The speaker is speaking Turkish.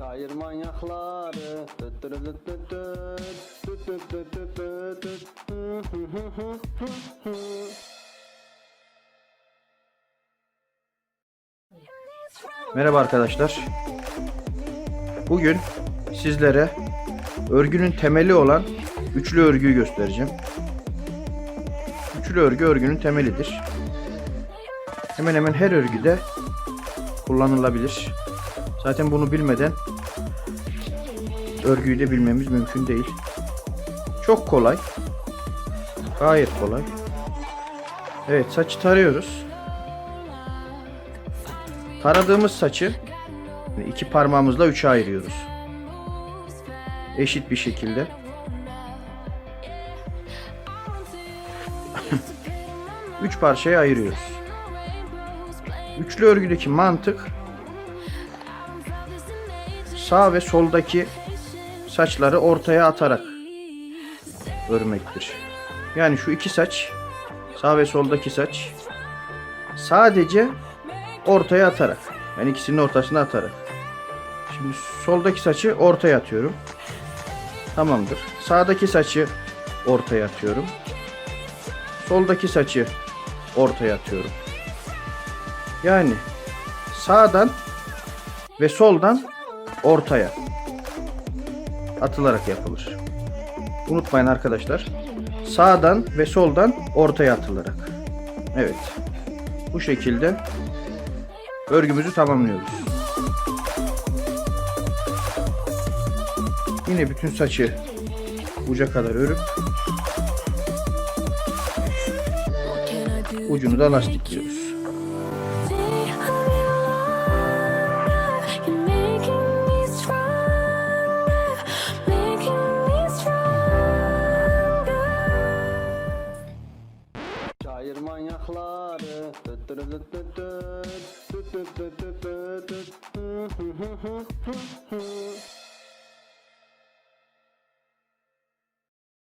Şair manyakları. Merhaba arkadaşlar. Bugün sizlere örgünün temeli olan üçlü örgüyü göstereceğim. Üçlü örgü örgünün temelidir. Hemen hemen her örgüde kullanılabilir. Zaten bunu bilmeden örgüyü de bilmemiz mümkün değil. Çok kolay. Gayet kolay. Evet saçı tarıyoruz. Taradığımız saçı iki parmağımızla üçe ayırıyoruz. Eşit bir şekilde. Üç parçaya ayırıyoruz. Üçlü örgüdeki mantık sağ ve soldaki saçları ortaya atarak örmektir. Yani şu iki saç sağ ve soldaki saç sadece ortaya atarak. Yani ikisinin ortasına atarak. Şimdi soldaki saçı ortaya atıyorum. Tamamdır. Sağdaki saçı ortaya atıyorum. Soldaki saçı ortaya atıyorum. Yani sağdan ve soldan ortaya atılarak yapılır. Unutmayın arkadaşlar. Sağdan ve soldan ortaya atılarak. Evet. Bu şekilde örgümüzü tamamlıyoruz. Yine bütün saçı uca kadar örüp ucunu da lastikliyoruz. Şair manyakları